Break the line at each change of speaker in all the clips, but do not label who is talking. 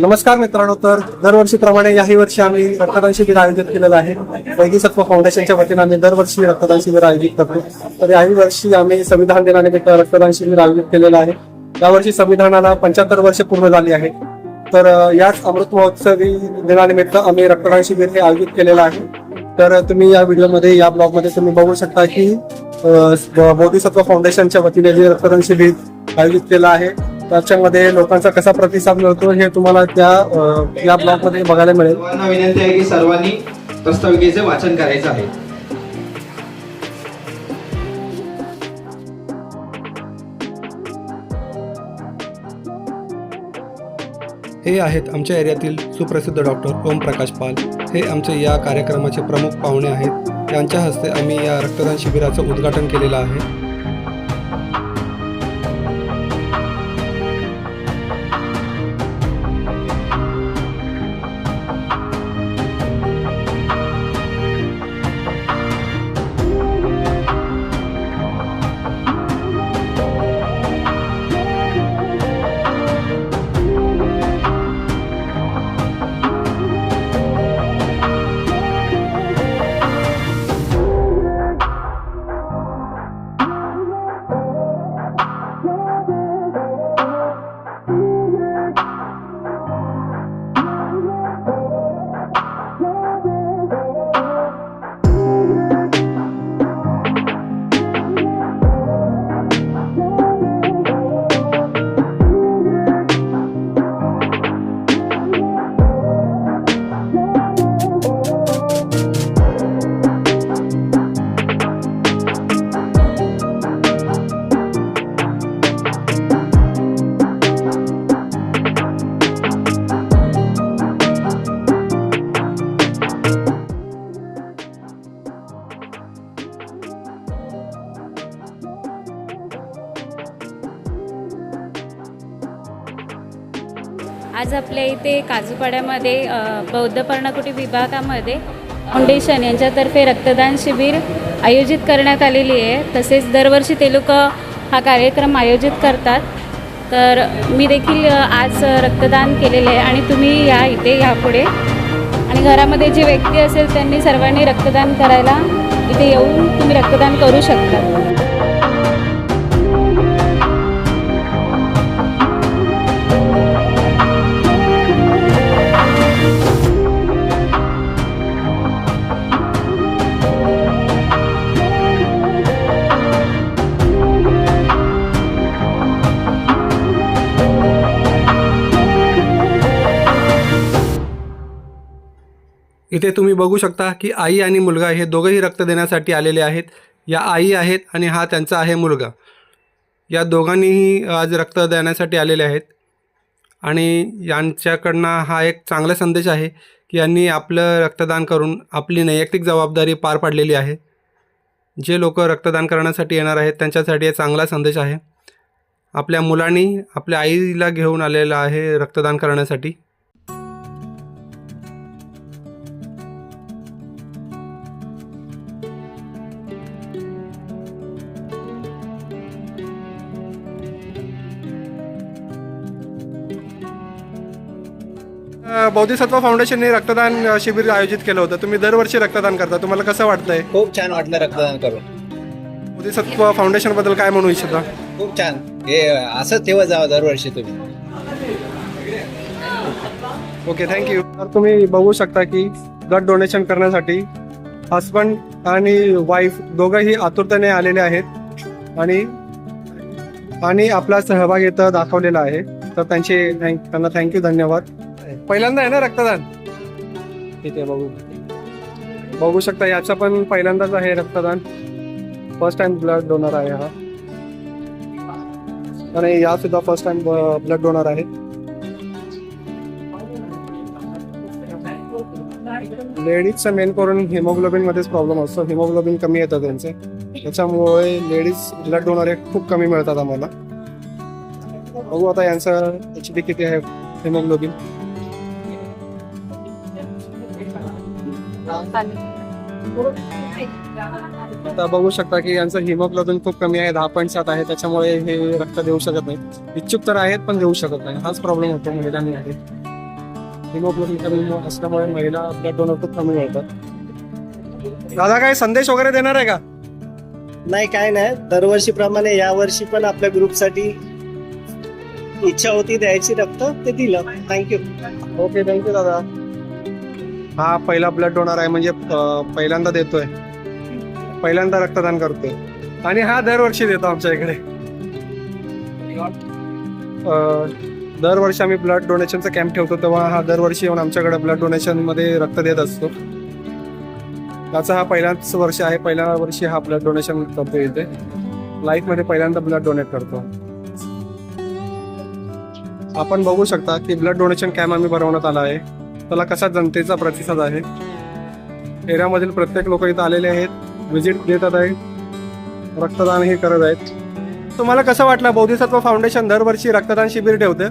नमस्कार मित्रांनो तर दरवर्षीप्रमाणे याही वर्षी आम्ही रक्तदान शिबिर आयोजित केलेलं आहे. वैगी सत्व फाउंडेशनच्या वतीने आम्ही दरवर्षी रक्तदान शिबिर आयोजित करतो. तर याही वर्षी आम्ही संविधान दिनानिमित्त रक्तदान शिबिर आयोजित केलेलं आहे. यावर्षी संविधानाला पंच्याहत्तर वर्ष पूर्ण झाली आहे. तर याच अमृत महोत्सवी दिनानिमित्त आम्ही रक्तदान शिबिर हे आयोजित केलेलं आहे. तर तुम्ही या व्हिडिओमध्ये या ब्लॉगमध्ये तुम्ही बघू शकता की बोधिसत्व फाउंडेशनच्या वतीने जे रक्तदान शिबिर आयोजित केलं आहे. त्याच्यामध्ये लोकांचा कसा प्रतिसाद मिळतो हे तुम्हाला त्या या ब्लॉगमध्ये बघायला मिळेल.
विनंती आहे की सर्वांनी दस्तऐवजीचे वाचन करायचं आहे.
हे आहेत आमच्या एरियातील सुप्रसिद्ध डॉक्टर ओम प्रकाश पाल. हे आमचे या कार्यक्रमाचे प्रमुख पाहुणे आहेत. यांच्या हस्ते आम्ही या रक्तदान शिबिराचं उद्घाटन केलेलं आहे.
आज आपल्या इथे काजूपाड्यामध्ये बौद्ध पर्णकुटी विभागामध्ये फाउंडेशन यांच्यातर्फे रक्तदान शिबिर आयोजित करण्यात आलेली आहे. तसेच दरवर्षी ते लोक हा कार्यक्रम आयोजित करतात. तर मी देखील आज रक्तदान केलेले आहे आणि तुम्ही या इथे यापुढे आणि घरामध्ये जे व्यक्ती असेल त्यांनी सर्वांनी रक्तदान करायला इथे येऊन तुम्ही रक्तदान करू शकता.
इथे तुम्ही बघू शकता की आई आणि मुलगा हे दोघंही रक्त देण्यासाठी आलेले आहेत. या आई आहेत आणि हा त्यांचा आहे मुलगा. या दोघांनीही आज रक्त देण्यासाठी आलेले आहेत. आणि यांच्याकडनं हा एक चांगला संदेश आहे की यांनी आपलं रक्तदान करून आपली नैयक्तिक जबाबदारी पार पाडलेली आहे. जे लोक रक्तदान करण्यासाठी येणार आहेत त्यांच्यासाठी हा चांगला संदेश आहे. आपल्या मुलांनी आपल्या आईला घेऊन आलेला आहे रक्तदान करण्यासाठी.
अ, बोधिसत्व फाउंडेशनने रक्तदान शिबिर आयोजित केलं होतं. तुम्ही दरवर्षी रक्तदान करता. तुम्हाला कसं वाटतंय?
खूप छान वाटलं रक्तदान करून.
बोधिसत्व फाउंडेशनबद्दल काय म्हणू इच्छिता?
खूप छान. हे असंच ठेवत जावं दरवर्षी तुम्ही.
ओके थँक्यू तर तुम्ही बघू शकता की ब्लड डोनेशन करण्यासाठी हस्बंड आणि वाईफ दोघंही आतुरतेने आलेले आहेत. आणि आणि आपला सहभाग इथं दाखवलेला आहे. तर त्यांचे थँक त्यांना थँक्यू धन्यवाद. पहिल्यांदा आहे ना रक्तदान? ठीक आहे बघू. बघू शकता याचा पण पहिल्यांदाच आहे रक्तदान. फर्स्ट टाइम ब्लड डोनर आहे हा. आणि या सुद्धा फर्स्ट टाइम ब्लड डोनर आहे. लेडीजचं मेन करून हिमोग्लोबिन मध्येच प्रॉब्लेम असतो. हिमोग्लोबिन कमी येतं त्यांचे. त्याच्यामुळे लेडीज ब्लड डोनर हे खूप कमी मिळतात आम्हाला. बघू आता यांचं एच डी किती आहे हिमोग्लोबिन आता बघू शकता की यांचं हिमोग्लोबिन खूप कमी आहे दहा पॉईंट सात आहे त्याच्यामुळे हे रक्त देऊ शकत नाही इच्छुक तर आहेत पण देऊ शकत नाही. हाच प्रॉब्लेम होतो महिलांनी आहे हिमोग्लोबिन कमी असल्यामुळे महिला ब्लड डोनर खूप कमी मिळतात दादा काय संदेश वगैरे देणार आहे का?
नाही काय नाही. दरवर्षीप्रमाणे या वर्षी पण आपल्या ग्रुपसाठी इच्छा होती द्यायची रक्त. ते दिलं. थँक्यू
ओके थँक्यू दादा. हा पहिला ब्लड डोनर आहे म्हणजे पहिल्यांदा देतोय. पहिल्यांदा रक्तदान करतोय. आणि हा दरवर्षी देतो आमच्या इकडे. दरवर्षी आम्ही ब्लड डोनेशनचा कॅम्प ठेवतो तेव्हा हा दरवर्षी येऊन आमच्याकडे ब्लड डोनेशनमध्ये रक्त देत असतो. त्याचा हा पहिलाच वर्ष आहे पहिल्या वर्षी हा ब्लड डोनेशन करतो इथे. लाईफमध्ये पहिल्यांदा ब्लड डोनेट करतो. आपण बघू शकता की ब्लड डोनेशन कॅम्प आम्ही भरवण्यात आला आहे. त्याला कसा जनतेचा प्रतिसाद आहे? एरियामधील प्रत्येक लोक इथं आलेले आहेत व्हिजिट देतात आहेत रक्तदानही करत आहेत. तुम्हाला कसं वाटलं? बौद्धिसत्व फाउंडेशन दरवर्षी रक्तदान शिबिर ठेवते?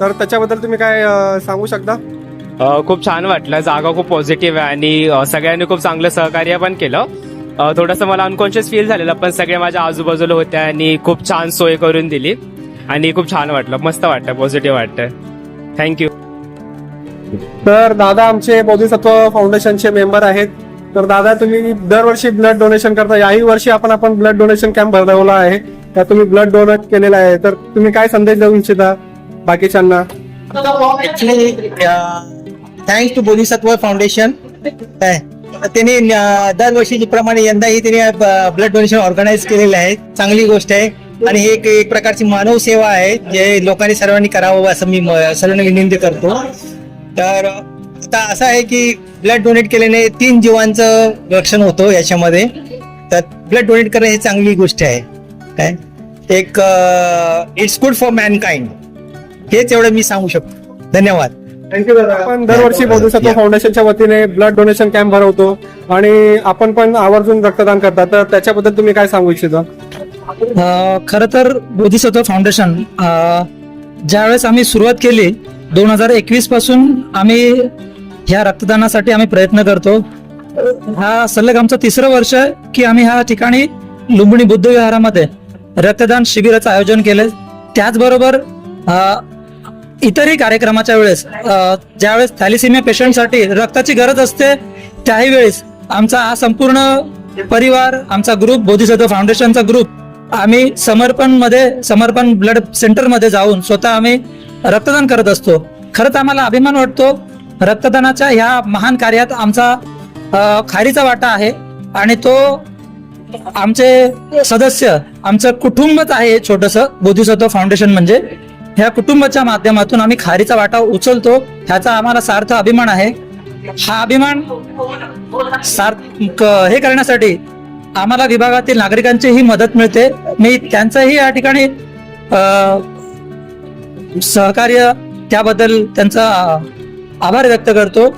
तर त्याच्याबद्दल तुम्ही काय सांगू शकता?
खूप छान वाटलं. जागा खूप पॉझिटिव्ह आहे आणि सगळ्यांनी खूप चांगलं सहकार्य पण केलं. थोडंसं मला अनकॉन्शियस फील झालेलं पण सगळे माझ्या आजूबाजूला होते आणि खूप छान सोय करून दिली. आणि खूप छान वाटलं. मस्त वाटतं पॉझिटिव्ह वाटतं. थँक्यू
तर दादा आमचे बोधिसत्व फाउंडेशनचे मेंबर आहेत. तर दादा तुम्ही दरवर्षी ब्लड डोनेशन करता. याही वर्षी आपण आपण ब्लड डोनेशन कॅम्प भरवला आहे. त्यात तुम्ही ब्लड डोनेट केलेला आहे. तर तुम्ही काय संदेश देऊ इच्छिता बाकीच्यांना?
Actually thanks to Bodhisattva Foundation त्यांनी दरवर्षी प्रमाणे यंदाही त्यांनी ब्लड डोनेशन ऑर्गनाईज केलेलं आहे. चांगली गोष्ट आहे. आणि हे एक एक प्रकारची मानव सेवा आहे जे लोकांनी सर्वांनी करावं असं मी सर्वांना विनंती करतो. तर आता असं आहे की ब्लड डोनेट केल्याने तीन जीवांचं रक्षण होतं याच्यामध्ये. तर ब्लड डोनेट करणं ही चांगली गोष्ट आहे. काय? एक इट्स गुड फॉर मॅनकाइंड हेच एवढं मी सांगू शकतो. धन्यवाद.
थँक्यू दादा. आपण दरवर्षी बोधिसत्व फाउंडेशनच्या वतीने ब्लड डोनेशन कॅम्प भरवतो. आणि आपण पण आवर्जून रक्तदान करता तर त्याच्याबद्दल तुम्ही काय सांगू इच्छिता?
खर तर बोधिसत्व फाउंडेशन अ, ज्यावेळेस आम्ही सुरुवात केली दोन हजार एकवीसपासून आम्ही ह्या रक्तदानासाठी आम्ही प्रयत्न करतो. हा सलग आमचं तिसरं वर्ष आहे की आम्ही ह्या ठिकाणी लुंबिनी बुद्ध विहारामध्ये रक्तदान शिबिराचं आयोजन केलं त्याचबरोबर इतरही कार्यक्रमाच्या वेळेस ज्यावेळेस थॅलिसिमिया पेशंटसाठी रक्ताची गरज असते त्याही वेळेस आमचा हा संपूर्ण परिवार आमचा ग्रुप बोधिसत्व फाउंडेशनचा ग्रुप आम्ही समर्पणमध्ये समर्पण ब्लड सेंटरमध्ये जाऊन स्वतः आम्ही रक्तदान करत असतो. खरंच आम्हाला अभिमान वाटतो. रक्तदानाच्या ह्या महान कार्यात आमचा खारीचा वाटा आहे आणि तो आमचे सदस्य आमचं कुटुंबच आहे छोटस बोधिसत्व फाउंडेशन म्हणजे. ह्या कुटुंबाच्या माध्यमातून आम्ही खारीचा वाटा उचलतो. ह्याचा आम्हाला सार्थ अभिमान आहे. हा अभिमान सार्थ क- हे करण्यासाठी आम्हाला विभागातील नागरिकांची ही मदत मिळते. मी त्यांचंही या ठिकाणी सहकार्य त्याबद्दल त्यांचा आभार व्यक्त करतो.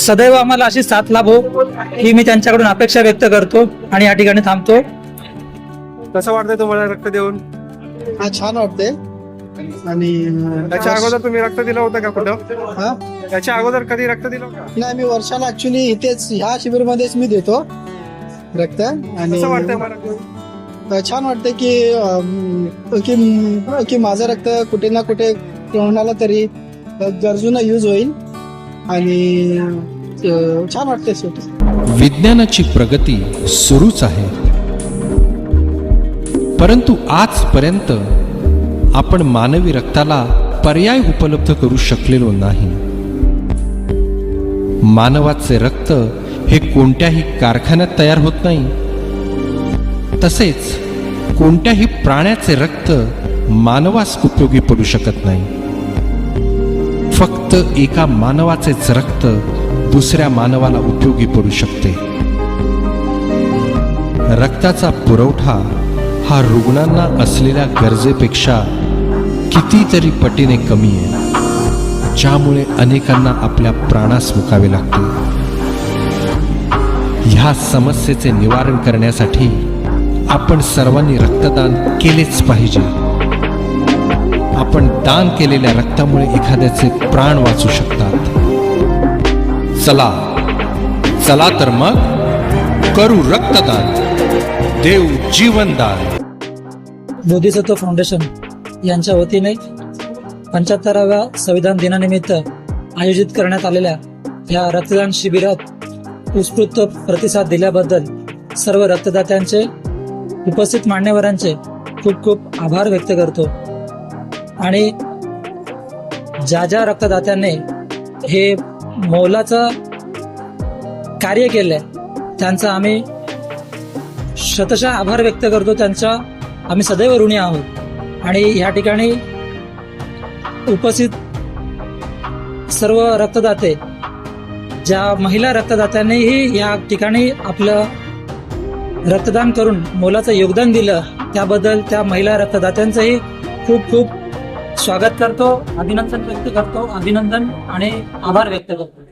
सदैव आम्हाला अशी साथ लाभो ही मी त्यांच्याकडून अपेक्षा व्यक्त करतो आणि या ठिकाणी थांबतो.
कसं वाटतंय तुम्हाला रक्त देऊन?
हा छान वाटते आणि
त्याच्या अगोदर तुम्ही रक्त दिलं होतं का कुठं?
हा?
त्याच्या अगोदर कधी रक्त दिलं होतं?
नाही मी वर्षाला ऍक्च्युली इथेच ह्या शिबिरमध्येच मी देतो रक्त. आणि
कसं वाटतंय मला?
छान वाटतं की की की माझं रक्त कुठे ना कुठे कोणाला तरी गरजूंना यूज होईल. आणि छान वाटते शेवटी.
विज्ञानाची प्रगती सुरूच आहे. परंतु आजपर्यंत आपण मानवी रक्ताला पर्याय उपलब्ध करू शकलेलो नाही. मानवाचे रक्त हे कोणत्याही कारखान्यात तयार होत नाही. तसेच कोणत्याही प्राण्याचे रक्त मानवास उपयोगी पडू शकत नाही. फक्त एका मानवाचेच रक्त दुसऱ्या मानवाला उपयोगी पडू शकते. रक्ताचा पुरवठा हा रुग्णांना असलेल्या गरजेपेक्षा कितीतरी पटीने कमी आहे ज्यामुळे अनेकांना आपल्या प्राणास मुकावे लागते. ह्या समस्येचे निवारण करण्यासाठी आपण सर्वांनी रक्तदान केलेच पाहिजे. आपण दान केलेल्या रक्तामुळे एखाद्याचे प्राण वाचू शकतात. चला चला तर मग करू रक्तदान. देऊ जीवनदान.
बोधिसत्व फाउंडेशन यांच्या वतीने पंच्याहत्तराव्या संविधान दिनानिमित्त आयोजित करण्यात आलेल्या या रक्तदान शिबिरात उत्स्फूर्त प्रतिसाद दिल्याबद्दल सर्व रक्तदात्यांचे उपस्थित मान्यवरांचे खूप खूप आभार व्यक्त करतो. आणि ज्या ज्या रक्तदात्यांनी हे मोलाचं कार्य केलंय त्यांचा आम्ही शतशः आभार व्यक्त करतो. त्यांचा आम्ही सदैव ऋणी आहोत. आणि या ठिकाणी उपस्थित सर्व रक्तदाते ज्या महिला रक्तदात्यांनीही या ठिकाणी आपलं रक्तदान करून मोलाचं योगदान दिलं. त्याबद्दल त्या महिला रक्तदात्यांचंही खूप खूप स्वागत करतो अभिनंदन व्यक्त करतो अभिनंदन आणि आभार व्यक्त करतो.